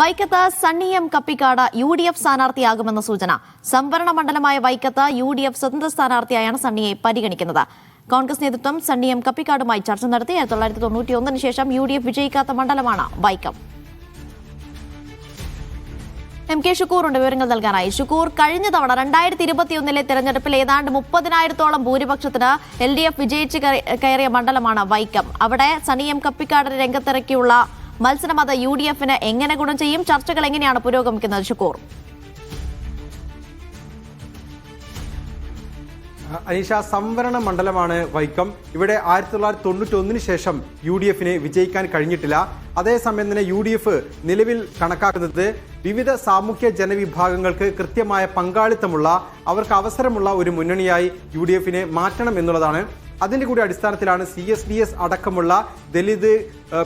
വൈക്കത്ത് Sunny M Kappikkad U D F സ്ഥാനാർത്ഥിയാകുമെന്ന സൂചന. സംവരണ മണ്ഡലമായ വൈക്കത്ത് യു ഡി എഫ് സ്വതന്ത്ര സ്ഥാനാർത്ഥിയായാണ് സണ്ണിയെ പരിഗണിക്കുന്നത്. കോൺഗ്രസ് നേതൃത്വം സണ്ണി എം കപ്പിക്കാടുമായി ചർച്ച നടത്തി ആയിരത്തി തൊള്ളായിരത്തി തൊണ്ണൂറ്റി ഒന്നിന് ശേഷം യു ഡി എഫ് വിജയിക്കാത്ത മണ്ഡലമാണ് വൈക്കം. എം കെ ഷുക്കൂറുണ്ട് വിവരങ്ങൾ നൽകാനായി. ഷുക്കൂർ കഴിഞ്ഞ തവണ രണ്ടായിരത്തി ഇരുപത്തിയൊന്നിലെ തെരഞ്ഞെടുപ്പിൽ ഏതാണ്ട് മുപ്പതിനായിരത്തോളം ഭൂരിപക്ഷത്തിന് എൽ ഡി എഫ് വിജയിച്ച് കയറിയ മണ്ഡലമാണ് വൈക്കം. അവിടെ സണി എം കപ്പിക്കാടിന് രംഗത്തിറക്കിയുള്ള മത്സരം അത് യു ഡി എഫിന് എങ്ങനെ ഗുണം ചെയ്യും? ചർച്ചകൾ എങ്ങനെയാണ് പുരോഗമിക്കുന്നത്? ഷുക്കൂർ. അനീഷ സംവരണ മണ്ഡലമാണ് വൈക്കം. ഇവിടെ ആയിരത്തി തൊള്ളായിരത്തി തൊണ്ണൂറ്റി ഒന്നിന് ശേഷം യു ഡി എഫിന് വിജയിക്കാൻ കഴിഞ്ഞിട്ടില്ല. അതേസമയം തന്നെ യു ഡി എഫ് നിലവിൽ കണക്കാക്കുന്നത് വിവിധ സാമൂഹ്യ ജനവിഭാഗങ്ങൾക്ക് കൃത്യമായ പങ്കാളിത്തമുള്ള അവർക്ക് അവസരമുള്ള ഒരു മുന്നണിയായി യു ഡി എഫിനെ മാറ്റണം എന്നുള്ളതാണ്. അതിന്റെ കൂടി അടിസ്ഥാനത്തിലാണ് സി എസ് ഡി എസ് അടക്കമുള്ള ദലിത്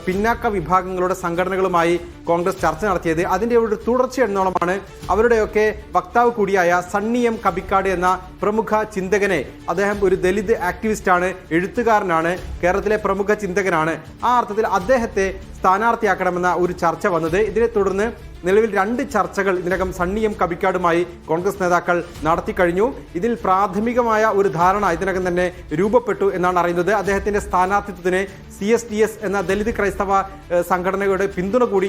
പിന്നാക്ക വിഭാഗങ്ങളുടെ സംഘടനകളുമായി കോൺഗ്രസ് ചർച്ച നടത്തിയത്. അതിന്റെ ഒരു തുടർച്ച എന്നോളമാണ് അവരുടെയൊക്കെ വക്താവ് കൂടിയായ സണ്ണി എം കബിക്കാട് എന്ന പ്രമുഖ ചിന്തകനെ. അദ്ദേഹം ഒരു ദലിത് ആക്ടിവിസ്റ്റാണ് എഴുത്തുകാരനാണ് കേരളത്തിലെ പ്രമുഖ ചിന്തകനാണ്. ആ അർത്ഥത്തിൽ അദ്ദേഹത്തെ സ്ഥാനാർത്ഥിയാക്കണമെന്ന ഒരു ചർച്ച വന്നത്. ഇതിനെ തുടർന്ന് നിലവിൽ രണ്ട് ചർച്ചകൾ ഇതിനകം സണ്ണി എം കബിക്കാടുമായി കോൺഗ്രസ് നേതാക്കൾ നടത്തിക്കഴിഞ്ഞു ഇതിൽ പ്രാഥമികമായ ഒരു ധാരണ ഇതിനകം തന്നെ രൂപപ്പെട്ടു എന്നാണ് അറിയുന്നത്. അദ്ദേഹത്തിന്റെ സ്ഥാനാർത്ഥിത്വത്തിന് സി എസ് ടി എസ് എന്ന ദലിത് ക്രൈസ്തവ സംഘടനയുടെ പിന്തുണ കൂടി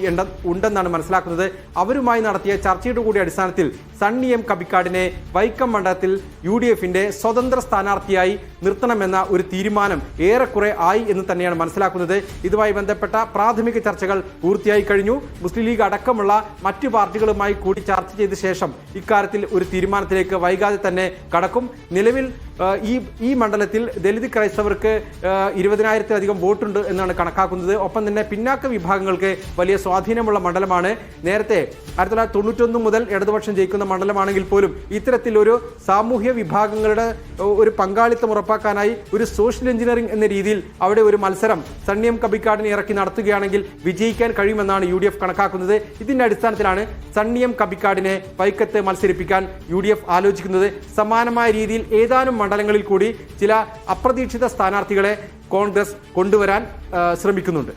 ഉണ്ടെന്നാണ് മനസ്സിലാക്കുന്നത്. അവരുമായി നടത്തിയ ചർച്ചയുടെ കൂടി അടിസ്ഥാനത്തിൽ സണ്ണി എം കബിക്കാടിനെ വൈക്കം മണ്ഡലത്തിൽ യു ഡി എഫിന്റെ സ്വതന്ത്ര സ്ഥാനാർത്ഥിയായി നിർത്തണമെന്ന ഒരു തീരുമാനം ഏറെക്കുറെ ആയി എന്ന് തന്നെയാണ് മനസ്സിലാക്കുന്നത്. ഇതുമായി ബന്ധപ്പെട്ട പ്രാഥമിക ചർച്ചകൾ പൂർത്തിയായി കഴിഞ്ഞു. മുസ്ലിം ലീഗ് അടക്കമുള്ള മറ്റു പാർട്ടികളുമായി കൂടി ചർച്ച ചെയ്ത ശേഷം ഇക്കാര്യത്തിൽ ഒരു തീരുമാനത്തിലേക്ക് വൈകാതെ തന്നെ കടക്കും. നിലവിൽ ഈ ഈ മണ്ഡലത്തിൽ ദലിത് ക്രൈസ്തവർക്ക് ഇരുപതിനായിരത്തിലധികം വോട്ടുണ്ട് എന്നാണ് കണക്കാക്കുന്നത്. ഒപ്പം തന്നെ പിന്നാക്ക വിഭാഗങ്ങൾക്ക് വലിയ സ്വാധീനമുള്ള മണ്ഡലമാണ് നേരത്തെ ആയിരത്തി തൊള്ളായിരത്തി തൊണ്ണൂറ്റൊന്ന് മുതൽ ഇടതുപക്ഷം ജയിക്കുന്ന മണ്ഡലമാണെങ്കിൽ പോലും ഇത്തരത്തിലൊരു സാമൂഹ്യ വിഭാഗങ്ങളുടെ ഒരു പങ്കാളിത്തം ഉറപ്പാക്കാനായി ഒരു സോഷ്യൽ എഞ്ചിനീയറിംഗ് എന്ന രീതിയിൽ അവിടെ ഒരു മത്സരം സണ്ണിയം കബിക്കാടിനെ ഇറക്കി നടത്തുകയാണെങ്കിൽ വിജയിക്കാൻ കഴിയുമെന്നാണ് യു ഡി എഫ് കണക്കാക്കുന്നത്. ഇതിന്റെ അടിസ്ഥാനത്തിലാണ് സണ്ണിയം കബിക്കാടിനെ വൈക്കത്ത് മത്സരിപ്പിക്കാൻ യു ഡി എഫ് ആലോചിക്കുന്നത്. സമാനമായ രീതിയിൽ ഏതാനും മണ്ഡലങ്ങളിൽ കൂടി ചില അപ്രതീക്ഷിത സ്ഥാനാർത്ഥികളെ കോൺഗ്രസ് കൊണ്ടുവരാൻ ശ്രമിക്കുന്നുണ്ട്.